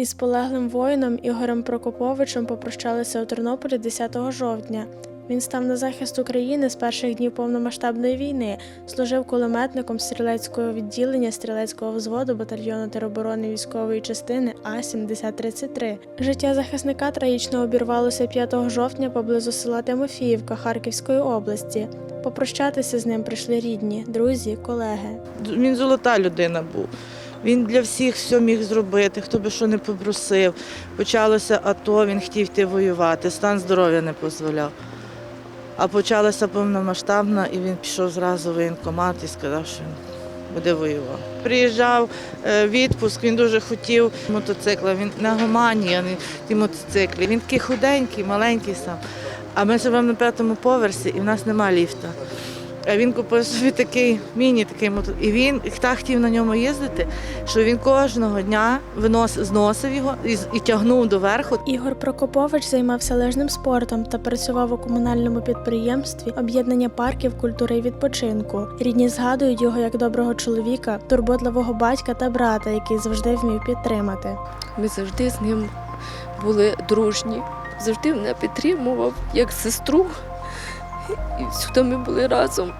Із полеглим воїном Ігорем Прокоповичем попрощалися у Тернополі 10 жовтня. Він став на захист України з перших днів повномасштабної війни, служив кулеметником стрілецького відділення стрілецького взводу батальйону тероборони військової частини А 7033 Життя захисника трагічно обірвалося 5 жовтня поблизу села Тимофіївка Харківської області. Попрощатися з ним прийшли рідні, друзі, колеги. Він золота людина був. Він для всіх все міг зробити, хто би що не попросив. Почалося АТО, він хотів йти воювати, стан здоров'я не дозволяв. А почалася повномасштабна, і він пішов зразу в воєнкомат і сказав, що він буде воювати. Приїжджав е, відпуск, він дуже хотів мотоцикла. Він на не ті мотоциклі. Він такий худенький, маленький сам. А ми живемо на п'ятому поверсі і в нас немає ліфта. А він купив собі такий міні, такий мотор. І він так хотів на ньому їздити, що він кожного дня винос, зносив його і, з- і тягнув доверху. Ігор Прокопович займався лижним спортом та працював у комунальному підприємстві об'єднання парків культури і відпочинку. Рідні згадують його як доброго чоловіка, турботливого батька та брата, який завжди вмів підтримати. Ми завжди з ним були дружні, завжди мене підтримував як сестру. І всюди ми були разом.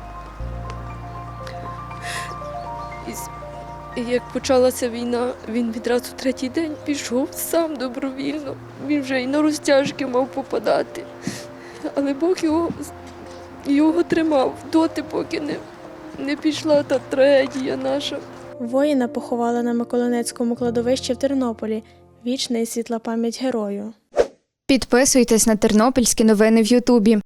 І, і як почалася війна, він відразу третій день пішов сам добровільно. Він вже і на розтяжки мав попадати. Але Бог його, його тримав доти, поки не, не пішла та трагедія наша. Воїна поховали на Миколинецькому кладовищі в Тернополі. Вічна і світла пам'ять герою. Підписуйтесь на тернопільські новини в Ютубі.